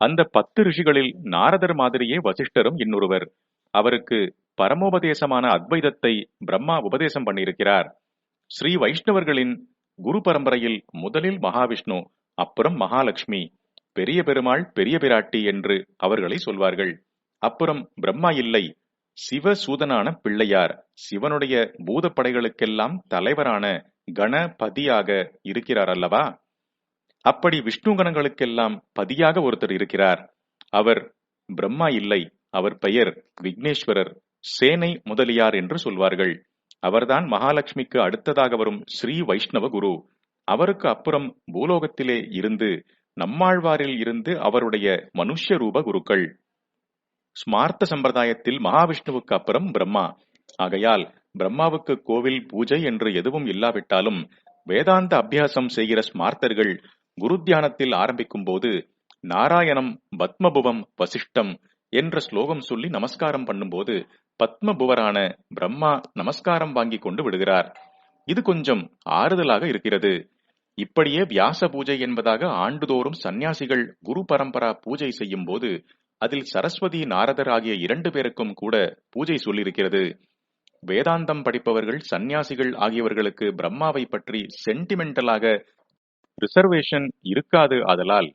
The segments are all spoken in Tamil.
அந்த பத்து ரிஷிகளில் நாரதர் மாதிரியே வசிஷ்டரும் இன்னொருவர். அவருக்கு பரமோபதேசமான அத்வைதத்தை பிரம்மா உபதேசம் பண்ணியிருக்கிறார். ஸ்ரீ வைஷ்ணவர்களின் குரு பரம்பரையில் முதலில் மகாவிஷ்ணு அப்புறம் மகாலட்சுமி பெரிய பெருமாள் பெரிய பிராட்டி என்று அவர்களை சொல்வார்கள். அப்புறம் பிரம்மா இல்லை சிவசூதனான பிள்ளையார் சிவனுடைய பூதப்படைகளுக்கெல்லாம் தலைவரான கணபதியாக இருக்கிறார் அல்லவா? அப்படி விஷ்ணு கணங்களுக்கெல்லாம் பதியாக ஒருத்தர் இருக்கிறார். அவர் பிரம்மா இல்லை அவர் பெயர் விக்னேஸ்வரர் சேனை முதலியார் என்று சொல்வார்கள். அவர்தான் மகாலட்சுமிக்கு அடுத்ததாக வரும் ஸ்ரீ வைஷ்ணவ குரு. அவருக்கு அப்புறம் பூலோகத்திலே இருந்து நம்மாழ்வாரில் இருந்து அவருடைய மனுஷ்ய ரூப குருக்கள். ஸ்மார்த்த சம்பிரதாயத்தில் மகாவிஷ்ணுவுக்கு அப்புறம் பிரம்மா. ஆகையால் பிரம்மாவுக்கு கோவில் பூஜை என்று எதுவும் இல்லாவிட்டாலும் வேதாந்த அபியாசம் செய்கிற ஸ்மார்த்தர்கள் குரு தியானத்தில் ஆரம்பிக்கும் போது நாராயணம் பத்மபுவம் வசிஷ்டம் என்ற ஸ்லோகம் சொல்லி நமஸ்காரம் பண்ணும்போது பத்மபுவரான பிரம்மா நமஸ்காரம் வாங்கி கொண்டு விடுகிறார். இது கொஞ்சம் ஆறுதலாக இருக்கிறது. இப்படியே வியாச பூஜை என்பதாக ஆண்டுதோறும் சந்நியாசிகள் குரு பரம்பரா பூஜை செய்யும் போது அதில் சரஸ்வதி நாரதர் ஆகிய இரண்டு பேருக்கும் கூட பூஜை சொல்லியிருக்கிறது. வேதாந்தம் படிப்பவர்கள் சந்நியாசிகள் ஆகியவர்களுக்கு பிரம்மாவை பற்றி சென்டிமெண்டலாக ரிசர்வேஷன் இருக்காது ஆதலால்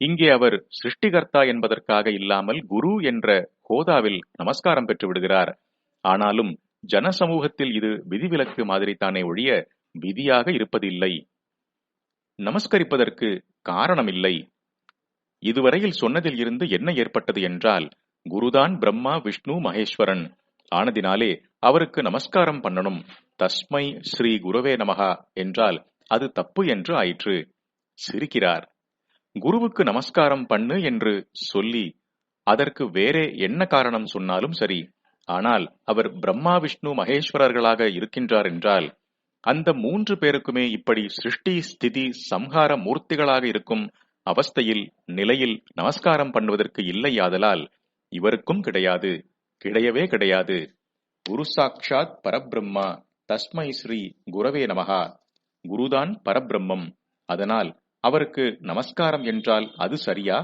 இங்கே அவர் சிருஷ்டிகர்த்தா என்பதற்காக இல்லாமல் குரு என்ற கோதாவில் நமஸ்காரம் பெற்று விடுகிறார். ஆனாலும் ஜன சமூகத்தில் இது விதிவிலக்கு மாதிரி தானே ஒழிய விதியாக இருப்பதில்லை. நமஸ்கரிப்பதற்கு காரணமில்லை. இதுவரையில் சொன்னதில் இருந்து என்ன ஏற்பட்டது என்றால் குருதான் பிரம்மா விஷ்ணு மகேஸ்வரன். ஆனதினாலே அவருக்கு நமஸ்காரம் பண்ணணும். தஸ்மை ஸ்ரீ குருவே நமகா என்றால் அது தப்பு என்று ஆயிற்று. சிரிக்கிறார். குருவுக்கு நமஸ்காரம் பண்ணு என்று சொல்லி அதற்கு வேறே என்ன காரணம் சொன்னாலும் சரி. ஆனால் அவர் பிரம்மா விஷ்ணு மகேஸ்வரர்களாக இருக்கின்றார் என்றால் அந்த மூன்று பேருக்குமே இப்படி சிருஷ்டி ஸ்திதி சம்ஹார மூர்த்திகளாக இருக்கும் அவஸ்தையில் நிலையில் நமஸ்காரம் பண்ணுவதற்கு இல்லையாதலால் இவருக்கும் கிடையாது. கிடையவே கிடையாது. குரு சாட்சாத் பரபிரம்மா. தஸ்மை ஸ்ரீ குரவே நமகா குருதான் பரபிரம்மம். அதனால் அவருக்கு நமஸ்காரம் என்றால் அது சரியா?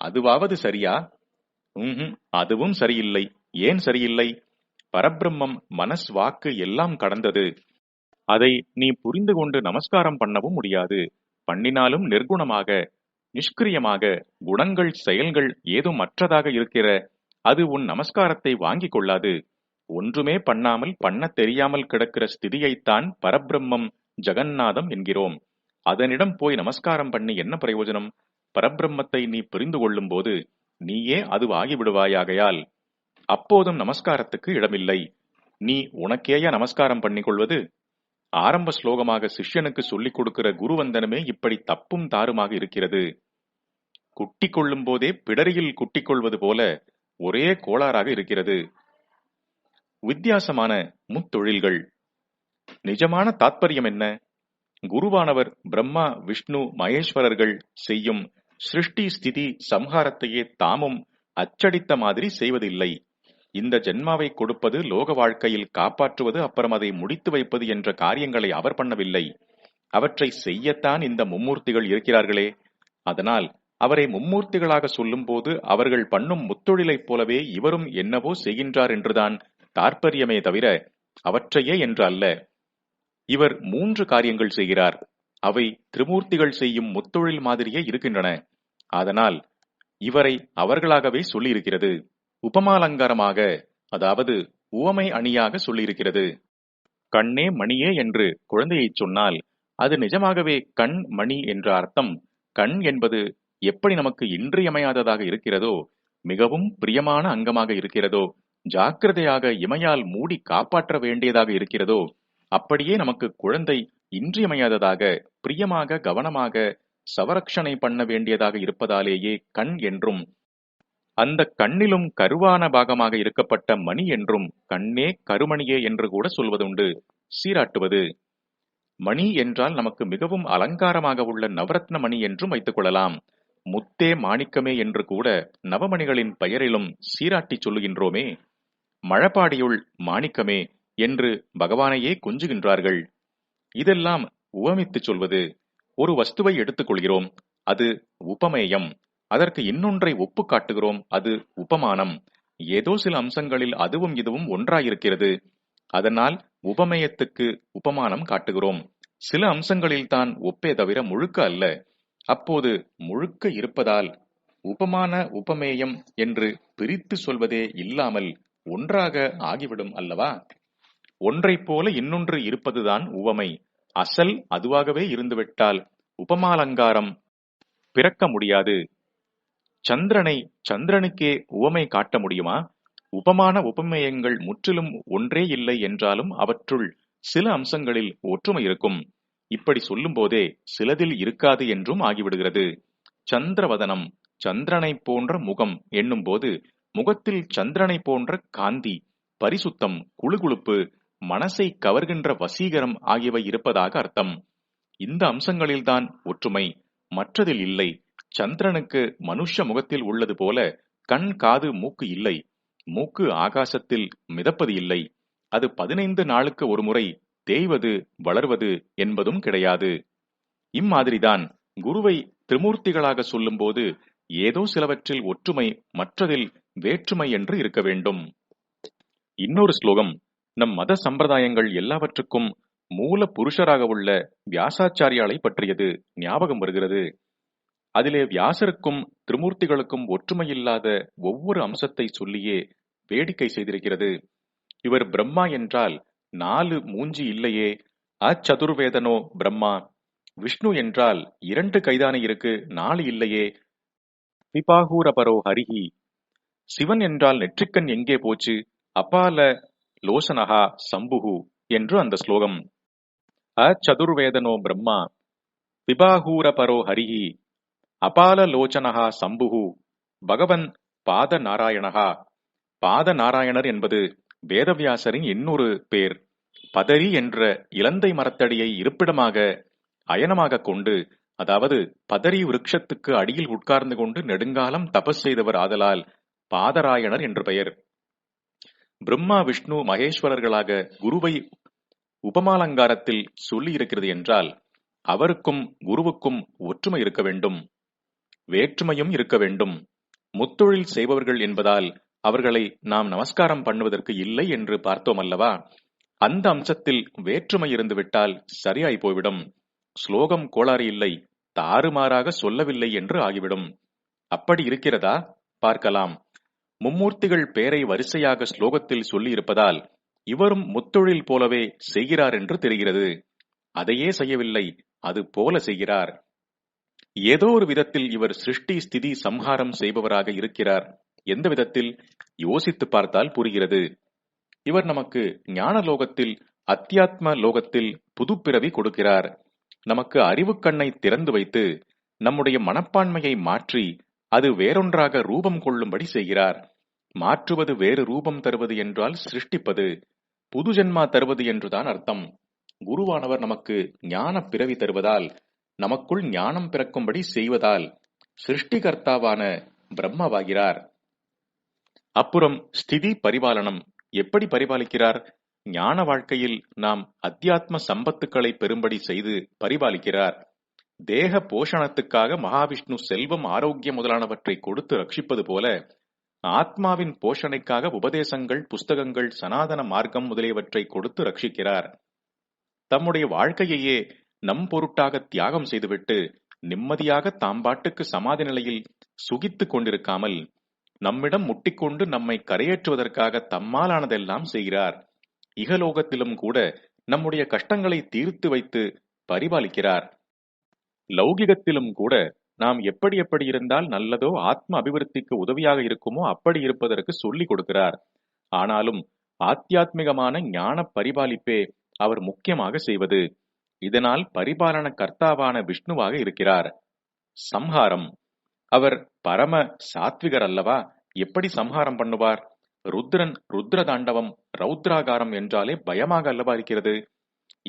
அதுவாவது சரியா? அதுவும் சரியில்லை. ஏன் சரியில்லை? பரபிரம்மம் மனஸ் வாக்கு எல்லாம் கடந்தது. அதை நீ புரிந்து கொண்டு நமஸ்காரம் பண்ணவும் முடியாது. பண்ணினாலும் நிர்குணமாக நிஷ்கிரியமாக குணங்கள் செயல்கள் ஏதும் மற்றதாக இருக்கிற அது உன் நமஸ்காரத்தை வாங்கிக் கொள்ளாது. ஒன்றுமே பண்ணாமல் பண்ண தெரியாமல் கிடக்கிற ஸ்திதியைத்தான் பரபிரம்மம் ஜெகநாதம் என்கிறோம். அதனிடம் போய் நமஸ்காரம் பண்ணி என்ன பிரயோஜனம்? பரபிரம்மத்தை நீ புரிந்து கொள்ளும் போது நீயே அது ஆகிவிடுவாயாகையால். அப்போதும் நமஸ்காரத்துக்கு இடமில்லை. நீ உனக்கேயா நமஸ்காரம் பண்ணிக்கொள்வது? ஆரம்ப ஸ்லோகமாக சிஷ்யனுக்கு சொல்லிக் கொடுக்கிற குருவந்தனமே இப்படி தப்பும் தாறுமாக இருக்கிறது. குட்டி கொள்ளும் போதே பிடரியில் குட்டிக் கொள்வது போல ஒரே கோளாறாக இருக்கிறது. வித்தியாசமான முத்தொழில்கள். நிஜமான தாத்பரியம் என்ன? குருவானவர் பிரம்மா விஷ்ணு மகேஸ்வரர்கள் செய்யும் சிருஷ்டி ஸ்திதி சம்ஹாரத்தையே தாமும் அச்சடித்த மாதிரி செய்வதில்லை. இந்த ஜென்மாவை கொடுப்பது லோக வாழ்க்கையில் காப்பாற்றுவது அப்புறம் அதை முடித்து வைப்பது என்ற காரியங்களை அவர் பண்ணவில்லை. அவற்றை செய்யத்தான் இந்த மும்மூர்த்திகள் இருக்கிறார்களே. அதனால் அவரை மும்மூர்த்திகளாக சொல்லும்போது அவர்கள் பண்ணும் முத்தொழிலைப் போலவே இவரும் என்னவோ செய்கின்றார் என்றுதான் தாற்பயமே தவிர அவற்றையே என்று அல்ல. இவர் மூன்று காரியங்கள் செய்கிறார். அவை திரிமூர்த்திகள் செய்யும் முத்தொழில் மாதிரியே இருக்கின்றன. அதனால் இவரை அவர்களாகவே சொல்லியிருக்கிறது. உபமாலங்காரமாக அதாவது உவமை அணியாக சொல்லியிருக்கிறது. கண்ணே மணியே என்று குழந்தையை சொன்னால் அது நிஜமாகவே கண் மணி என்ற அர்த்தம். கண் என்பது எப்படி நமக்கு இன்றியமையாததாக இருக்கிறதோ மிகவும் பிரியமான அங்கமாக இருக்கிறதோ ஜாக்கிரதையாக இமையால் மூடி காப்பாற்ற வேண்டியதாக இருக்கிறதோ அப்படியே நமக்கு குழந்தை இன்றியமையாததாக பிரியமாக கவனமாக சவரக்ஷணை பண்ண வேண்டியதாக இருப்பதாலேயே கண் என்றும் அந்த கண்ணிலும் கருவான பாகமாக இருக்கப்பட்ட மணி என்றும் கண்ணே கருமணியே என்று கூட சொல்வதுண்டு சீராட்டுவது. மணி என்றால் நமக்கு மிகவும் அலங்காரமாக உள்ள நவரத்ன மணி என்றும் வைத்துக் கொள்ளலாம். முத்தே மாணிக்கமே என்று கூட நவமணிகளின் பெயரிலும் சீராட்டி சொல்லுகின்றோமே. மழப்பாடியுள் மாணிக்கமே என்று பகவானையே கொஞ்சுகின்றார்கள். இதெல்லாம் உவமித்துச் சொல்வது ஒரு வஸ்துவை எடுத்துக்கொள்கிறோம் அது உபமேயம் அதற்கு இன்னொன்றை ஒப்பு காட்டுகிறோம் அது உபமானம். ஏதோ சில அம்சங்களில் அதுவும் இதுவும் ஒன்றாயிருக்கிறது. அதனால் உபமேயத்துக்கு உபமானம் காட்டுகிறோம். சில அம்சங்களில் தான் ஒப்பே தவிர முழுக்க அல்ல. அப்போது முழுக்க இருப்பதால் உபமான உபமேயம் என்று பிரித்து சொல்வதே இல்லாமல் ஒன்றாக ஆகிவிடும் அல்லவா? ஒன்றைப் போல இன்னொன்று இருப்பதுதான் உவமை. அசல் அதுவாகவே இருந்துவிட்டால் உபமாலங்காரம் பிறக்க முடியாது. சந்திரனை சந்திரனுக்கே உவமை காட்ட முடியுமா? உபமான உபமேயங்கள் முற்றிலும் ஒன்றே இல்லை என்றாலும் அவற்றுள் சில அம்சங்களில் ஒற்றுமை இருக்கும். இப்படி சொல்லும் போதே சிலதில் இருக்காது என்றும் ஆகிவிடுகிறது. சந்திரவதனம் சந்திரனை போன்ற முகம் என்னும் போது முகத்தில் சந்திரனை போன்ற காந்தி பரிசுத்தம் குழுகுழுப்பு மனசை கவர்கின்ற வசீகரம் ஆகியவை இருப்பதாக அர்த்தம். இந்த அம்சங்களில்தான் ஒற்றுமை மற்றதில் இல்லை. சந்திரனுக்கு மனுஷ முகத்தில் உள்ளது போல கண் காது மூக்கு இல்லை. மூக்கு ஆகாசத்தில் மிதப்பது இல்லை. அது பதினைந்து நாளுக்கு ஒரு முறை தேய்வது வளர்வது என்பதும் கிடையாது. இம்மாதிரிதான் குருவை திரிமூர்த்திகளாக சொல்லும்போது ஏதோ சிலவற்றில் ஒற்றுமை மற்றதில் வேற்றுமை என்று இருக்க வேண்டும். இன்னொரு ஸ்லோகம் நம் மத சம்பிரதாயங்கள் எல்லாவற்றுக்கும் மூல புருஷராக உள்ள வியாசாச்சாரியாலை பற்றியது ஞாபகம் வருகிறது. அதிலே வியாசருக்கும் திருமூர்த்திகளுக்கும் ஒற்றுமையில்லாத ஒவ்வொரு அம்சத்தை சொல்லியே வேடிக்கை செய்திருக்கிறது. இவர் பிரம்மா என்றால் நாலு மூஞ்சி இல்லையே அச்சதுர்வேதனோ பிரம்மா. விஷ்ணு என்றால் இரண்டு கைதான இருக்கு நாலு இல்லையே. பிபாகூரபரோ ஹரிஹி. சிவன் என்றால் நெற்றிக்கண் எங்கே போச்சு? அப்பால லோசனஹா சம்புகு என்று அந்த ஸ்லோகம். அச்சதுர்வேதனோ பிரம்மா பிபாகூரபரோ ஹரிஹி அபால லோச்சனஹா சம்புகு பகவன் பாத நாராயணஹா பாத நாராயணர் என்பது வேதவியாசரின் இன்னொரு பேர். பதரி என்ற இலந்தை மரத்தடியை இருப்பிடமாக அயனமாக கொண்டு அதாவது பதரி விருட்சத்துக்கு அடியில் உட்கார்ந்து கொண்டு நெடுங்காலம் தபஸ் செய்தவர் ஆதலால் பாதராயணர் என்று பெயர். பிரம்மா விஷ்ணு மகேஸ்வரர்களாக குருவை உபமாலங்காரத்தில் சொல்லியிருக்கிறது என்றால் அவருக்கும் குருவுக்கும் ஒற்றுமை இருக்க வேண்டும் வேற்றுமையும் இருக்க வேண்டும். முத்தொழில் செய்பவர்கள் என்பதால் அவர்களை நாம் நமஸ்காரம் பண்ணுவதற்கு இல்லை என்று பார்த்தோம் அல்லவா? அந்த அம்சத்தில் வேற்றுமை இருந்துவிட்டால் சரியாய் போய்விடும். ஸ்லோகம் கோளாறு இல்லை தாறுமாறாக சொல்லவில்லை என்று ஆகிவிடும். அப்படி இருக்கிறதா? பார்க்கலாம். மும்மூர்த்திகள் பேரை வரிசையாக ஸ்லோகத்தில் சொல்லியிருப்பதால் இவரும் முத்தொழில் போலவே செய்கிறார் என்று தெரிகிறது. அதையே செய்யவில்லை அது போல செய்கிறார். ஏதோ ஒரு விதத்தில் இவர் சிருஷ்டி ஸ்திதி சம்ஹாரம் செய்பவராக இருக்கிறார். எந்த விதத்தில்? யோசித்து பார்த்தால் புரிகிறது. இவர் நமக்கு ஞான லோகத்தில் அத்தியாத்ம லோகத்தில் புதுப்பிறவி கொடுக்கிறார். நமக்கு அறிவு கண்ணை திறந்து வைத்து நம்முடைய மனப்பான்மையை மாற்றி அது வேறொன்றாக ரூபம் கொள்ளும்படி செய்கிறார். மாற்றுவது வேறு ரூபம் தருவது என்றால் சிருஷ்டிப்பது புது ஜென்மா தருவது என்றுதான் அர்த்தம். குருவானவர் நமக்கு ஞான பிறவி தருவதால் நமக்குள் ஞானம் பிறக்கும்படி செய்வதால் சிருஷ்டிகர்த்தாவான பிரம்மவாகிறார். அப்புறம் ஸ்திதி பரிபாலனம். எப்படி பரிபாலிக்கிறார்? ஞான வாழ்க்கையில் நாம் அத்தியாத்ம சம்பத்துக்களை பெறும்படி செய்து பரிபாலிக்கிறார். தேக போஷணத்துக்காக மகாவிஷ்ணு செல்வம் ஆரோக்கியம் முதலானவற்றை கொடுத்து ரட்சிப்பது போல ஆத்மாவின் போஷணைக்காக உபதேசங்கள் புஸ்தகங்கள் சனாதன மார்க்கம் முதலியவற்றை கொடுத்து ரட்சிக்கிறார். தம்முடைய வாழ்க்கையையே நம் பொருட்டாக தியாகம் செய்துவிட்டு நிம்மதியாக தாம்பாட்டுக்கு சமாதி நிலையில் சுகித்துக் கொண்டிருக்காமல் நம்மிடம் முட்டிக்கொண்டு நம்மை கரையேற்றுவதற்காக தம்மாலானதெல்லாம் செய்கிறார். இகலோகத்திலும் கூட நம்முடைய கஷ்டங்களை தீர்த்து வைத்து பரிபாலிக்கிறார். லௌகிகத்திலும் கூட நாம் எப்படி எப்படி இருந்தால் நல்லதோ ஆத்ம அபிவிருத்திக்கு உதவியாக இருக்குமோ அப்படி இருப்பதற்கு சொல்லிக் கொடுக்கிறார். ஆனாலும் ஆத்தியாத்மிகமான ஞான பரிபாலிப்பே அவர் முக்கியமாக செய்வது. இதனால் பரிபாலன கர்த்தாவான விஷ்ணுவாக இருக்கிறார். சம்ஹாரம். அவர் பரம சாத்விகர் அல்லவா? எப்படி சம்ஹாரம் பண்ணுவார்? ருத்ரன் ருத்ர தாண்டவம் ரௌத்ராகாரம் என்றாலே பயமாக அல்லவா இருக்கிறது?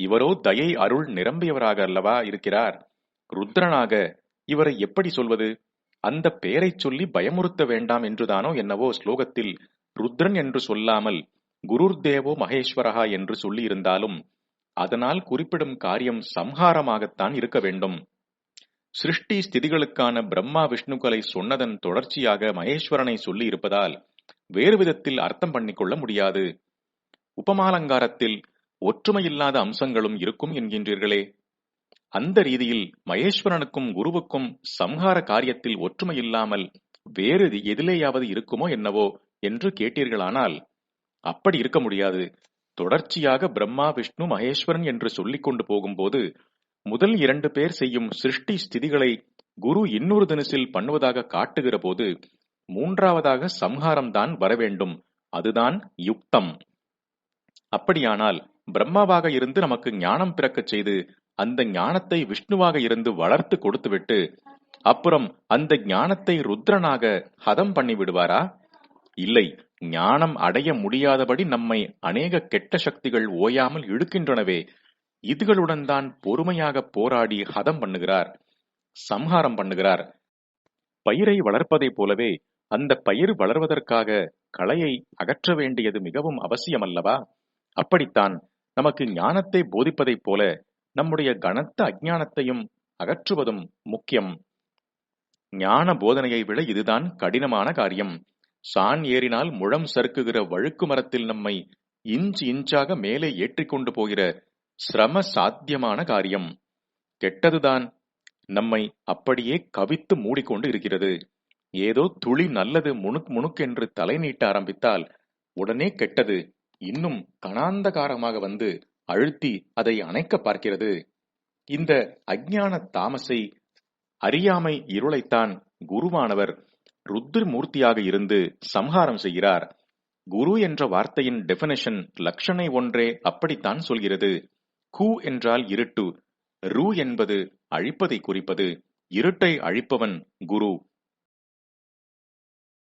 இவரோ தயை அருள் நிரம்பியவராக அல்லவா இருக்கிறார்? ருத்ரனாக இவரை எப்படி சொல்வது? அந்த பெயரைச் சொல்லி பயமுறுத்த வேண்டாம் என்றுதானோ என்னவோ ஸ்லோகத்தில் ருத்ரன் என்று சொல்லாமல் குருர் தேவோ மகேஸ்வரகா என்று சொல்லியிருந்தாலும் அதனால் குறிப்பிடும் காரியம் சம்ஹாரமாகத்தான் இருக்க வேண்டும். சிருஷ்டி ஸ்திதிகளுக்கான பிரம்மா விஷ்ணுக்களை சொன்னதன் தொடர்ச்சியாக மகேஸ்வரனை சொல்லி இருப்பதால் வேறு விதத்தில் அர்த்தம் பண்ணிக்கொள்ள முடியாது. உபமாலங்காரத்தில் ஒற்றுமையில்லாத அம்சங்களும் இருக்கும் என்கின்றீர்களே. அந்த ரீதியில் மகேஸ்வரனுக்கும் குருவுக்கும் சம்ஹார காரியத்தில் ஒற்றுமை இல்லாமல் வேறு எதிலேயாவது இருக்குமோ என்னவோ என்று கேட்டீர்களானால் அப்படி இருக்க முடியாது. தொடர்ச்சியாக பிரம்மா விஷ்ணு மகேஸ்வரன் என்று சொல்லிக் கொண்டு போகும்போது முதல் இரண்டு பேர் செய்யும் சிருஷ்டி ஸ்திதிகளை குரு இன்னொரு தினசில் பண்ணுவதாக காட்டுகிற போது மூன்றாவதாக சம்ஹாரம்தான் வரவேண்டும் அதுதான் யுக்தம். அப்படியானால் பிரம்மாவாக இருந்து நமக்கு ஞானம் பிறக்கச் செய்து அந்த ஞானத்தை விஷ்ணுவாக இருந்து வளர்த்து கொடுத்துவிட்டு அப்புறம் அந்த ஞானத்தை ருத்ரனாக ஹதம் பண்ணி விடுவாரா? இல்லை ஞானம் அடைய முடியாதபடி நம்மை அநேக கெட்ட சக்திகள் ஓயாமல் இழுக்கின்றனவே. இதுகளுடன் தான் பொறுமையாக போராடி ஹதம் பண்ணுகிறார் சம்ஹாரம் பண்ணுகிறார். பயிரை வளர்ப்பதைப் போலவே அந்த பயிர் வளர்வதற்காக களையை அகற்ற வேண்டியது மிகவும் அவசியமல்லவா? அப்படித்தான் நமக்கு ஞானத்தை போதிப்பதைப் போல நம்முடைய கனத்த அஜ்ஞானத்தையும் அகற்றுவதும் முக்கியம். ஞான போதனையை விட இதுதான் கடினமான காரியம். சான் ஏறினால் முழம் சறுக்குகிற வழுக்கு மரத்தில் நம்மை இன்ச் இன்ச்சாக மேலே ஏற்றிக்கொண்டு போகிற சிரம சாத்தியமான காரியம். கெட்டதுதான் நம்மை அப்படியே கவித்து மூடிக்கொண்டு இருக்கிறது. ஏதோ துளி நல்லது முணுக் முணுக்கென்று தலை நீட்ட ஆரம்பித்தால் உடனே கெட்டது இன்னும் கணாந்தகாரமாக வந்து அழுத்தி அதை அணைக்க பார்க்கிறது. இந்த அஜ்ஞான தாமசை அறியாமை இருளைத்தான் குருவானவர் ருத்ர் மூர்த்தியாக இருந்து சம்ஹாரம் செய்கிறார். குரு என்ற வார்த்தையின் டெபினேஷன் லட்சணை ஒன்றே அப்படித்தான் சொல்கிறது. கு என்றால் இருட்டு ரு என்பது அழிப்பதை குறிப்பது இருட்டை அழிப்பவன் குரு.